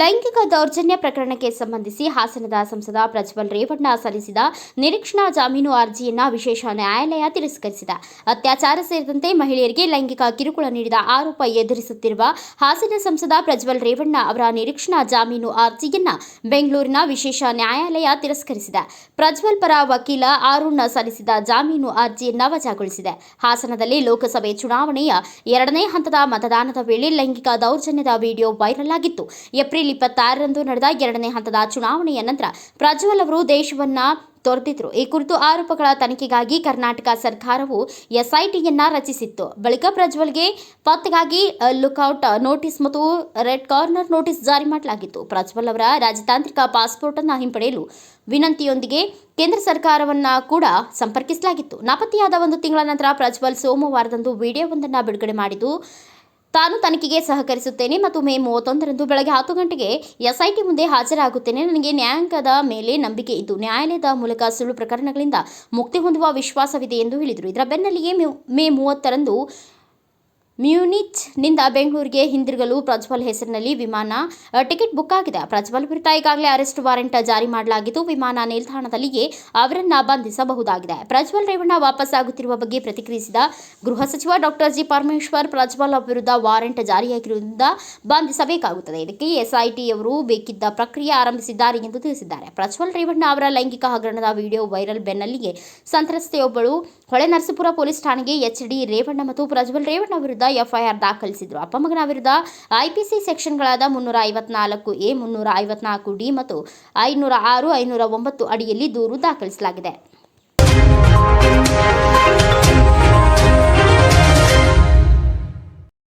ಲೈಂಗಿಕ ದೌರ್ಜನ್ಯ ಪ್ರಕರಣಕ್ಕೆ ಸಂಬಂಧಿಸಿ ಹಾಸನದ ಸಂಸದ ಪ್ರಜ್ವಲ್ ರೇವಣ್ಣ ಸಲ್ಲಿಸಿದ ನಿರೀಕ್ಷಣಾ ಜಾಮೀನು ಅರ್ಜಿಯನ್ನ ವಿಶೇಷ ನ್ಯಾಯಾಲಯ ತಿರಸ್ಕರಿಸಿದೆ. ಅತ್ಯಾಚಾರ ಸೇರಿದಂತೆ ಮಹಿಳೆಯರಿಗೆ ಲೈಂಗಿಕ ಕಿರುಕುಳ ನೀಡಿದ ಆರೋಪ ಎದುರಿಸುತ್ತಿರುವ ಹಾಸನ ಸಂಸದ ಪ್ರಜ್ವಲ್ ರೇವಣ್ಣ ಅವರ ನಿರೀಕ್ಷಣಾ ಜಾಮೀನು ಅರ್ಜಿಯನ್ನ ಬೆಂಗಳೂರಿನ ವಿಶೇಷ ನ್ಯಾಯಾಲಯ ತಿರಸ್ಕರಿಸಿದೆ. ಪ್ರಜ್ವಲ್ ಪರ ವಕೀಲ ಆರುಣ್ ಸಲ್ಲಿಸಿದ ಜಾಮೀನು ಅರ್ಜಿಯನ್ನ ವಜಾಗೊಳಿಸಿದೆ. ಹಾಸನದಲ್ಲಿ ಲೋಕಸಭೆ ಚುನಾವಣೆಯ ಎರಡನೇ ಹಂತದ ಮತದಾನದ ವೇಳೆ ಲೈಂಗಿಕ ದೌರ್ಜನ್ಯದ ವಿಡಿಯೋ ವೈರಲ್ ಆಗಿತ್ತು. ಏಪ್ರಿಲ್ ಇಪ್ಪತ್ತಾರರಂದು ನಡೆದ ಎರಡನೇ ಹಂತದ ಚುನಾವಣೆಯ ನಂತರ ಪ್ರಜ್ವಲ್ ಅವರು ದೇಶವನ್ನ ತೊರೆದಿದ್ರು. ಈ ಕುರಿತು ಆರೋಪಗಳ ತನಿಖೆಗಾಗಿ ಕರ್ನಾಟಕ ಸರ್ಕಾರವು ಎಸ್ಐಟಿಯನ್ನ ರಚಿಸಿತ್ತು. ಬಳಿಕ ಪ್ರಜ್ವಲ್ಗೆ ಪತ್ತೆಗಾಗಿ ಲುಕ್ಔಟ್ ನೋಟಿಸ್ ಮತ್ತು ರೆಡ್ ಕಾರ್ನರ್ ನೋಟಿಸ್ ಜಾರಿ ಮಾಡಲಾಗಿತ್ತು. ಪ್ರಜ್ವಲ್ ಅವರ ರಾಜತಾಂತ್ರಿಕ ಪಾಸ್ಪೋರ್ಟ್ ಅನ್ನು ಹಿಂಪಡೆಯಲು ವಿನಂತಿಯೊಂದಿಗೆ ಕೇಂದ್ರ ಸರ್ಕಾರವನ್ನ ಕೂಡ ಸಂಪರ್ಕಿಸಲಾಗಿತ್ತು. ನಾಪತ್ತೆಯಾದ ಒಂದು ತಿಂಗಳ ನಂತರ ಪ್ರಜ್ವಲ್ ಸೋಮವಾರದಂದು ವಿಡಿಯೋವೊಂದನ್ನು ಬಿಡುಗಡೆ ಮಾಡಿದ್ದು ತಾನು ತನಿಖೆಗೆ ಸಹಕರಿಸುತ್ತೇನೆ ಮತ್ತು ಮೇ ಮೂವತ್ತೊಂದರಂದು ಬೆಳಗ್ಗೆ ಹತ್ತು ಗಂಟೆಗೆ ಎಸ್ಐಟಿ ಮುಂದೆ ಹಾಜರಾಗುತ್ತೇನೆ. ನನಗೆ ನ್ಯಾಯಾಂಗದ ಮೇಲೆ ನಂಬಿಕೆ ಇದ್ದು, ನ್ಯಾಯಾಲಯದ ಮೂಲಕ ಸುಳ್ಳು ಪ್ರಕರಣಗಳಿಂದ ಮುಕ್ತಿ ಹೊಂದುವ ವಿಶ್ವಾಸವಿದೆ ಎಂದು ಹೇಳಿದರು. ಇದರ ಬೆನ್ನಲ್ಲಿಯೇ ಮೇ- ಮೂವತ್ತರಂದು ಮ್ಯೂನಿಚ್ನಿಂದ ಬೆಂಗಳೂರಿಗೆ ಹಿಂದಿರುಗಲು ಪ್ರಜ್ವಲ್ ಹೆಸರಿನಲ್ಲಿ ವಿಮಾನ ಟಿಕೆಟ್ ಬುಕ್ ಆಗಿದೆ. ಪ್ರಜ್ವಲ್ ವಿರುದ್ಧ ಈಗಾಗಲೇ ಅರೆಸ್ಟ್ ವಾರೆಂಟ್ ಜಾರಿ ಮಾಡಲಾಗಿದ್ದು, ವಿಮಾನ ನಿಲ್ದಾಣದಲ್ಲಿಯೇ ಅವರನ್ನ ಬಂಧಿಸಬಹುದಾಗಿದೆ. ಪ್ರಜ್ವಲ್ ರೇವಣ್ಣ ವಾಪಸ್ ಆಗುತ್ತಿರುವ ಬಗ್ಗೆ ಪ್ರತಿಕ್ರಿಯಿಸಿದ ಗೃಹ ಸಚಿವ ಡಾಕ್ಟರ್ ಜಿ. ಪರಮೇಶ್ವರ್, ಪ್ರಜ್ವಲ್ ವಿರುದ್ಧ ವಾರೆಂಟ್ ಜಾರಿಯಾಗಿರುವುದರಿಂದ ಬಂಧಿಸಬೇಕಾಗುತ್ತದೆ. ಇದಕ್ಕೆ ಎಸ್ಐಟಿಯವರು ಬೇಕಿದ್ದ ಪ್ರಕ್ರಿಯೆ ಆರಂಭಿಸಿದ್ದಾರೆ ಎಂದು ತಿಳಿಸಿದ್ದಾರೆ. ಪ್ರಜ್ವಲ್ ರೇವಣ್ಣ ಅವರ ಲೈಂಗಿಕ ಹಗರಣದ ವಿಡಿಯೋ ವೈರಲ್ ಬೆನ್ನಲ್ಲಿಯೇ ಸಂತ್ರಸ್ತೆಯೊಬ್ಬಳು ಹೊಳೆನರಸೀಪುರ ಪೊಲೀಸ್ ಠಾಣೆಗೆ ಎಚ್ ಡಿ ರೇವಣ್ಣ ಮತ್ತು ಪ್ರಜ್ವಲ್ ರೇವಣ್ಣ ವಿರುದ್ಧ ಎಫ್ಐಆರ್ ದಾಖಲಿಸಿದ್ರು. ಅಪ್ಪಮಗನ ವಿರುದ್ಧ ಐಪಿಸಿ ಸೆಕ್ಷನ್ಗಳಾದ ಮುನ್ನೂರ ಐವತ್ನಾಲ್ಕು ಎ ಮುನ್ನೂರ ಐವತ್ನಾಲ್ಕು ಡಿ ಮತ್ತು ಐನೂರ ಆರು ಐನೂರ ಒಂಬತ್ತು ಅಡಿಯಲ್ಲಿ ದೂರು ದಾಖಲಿಸಲಾಗಿದೆ.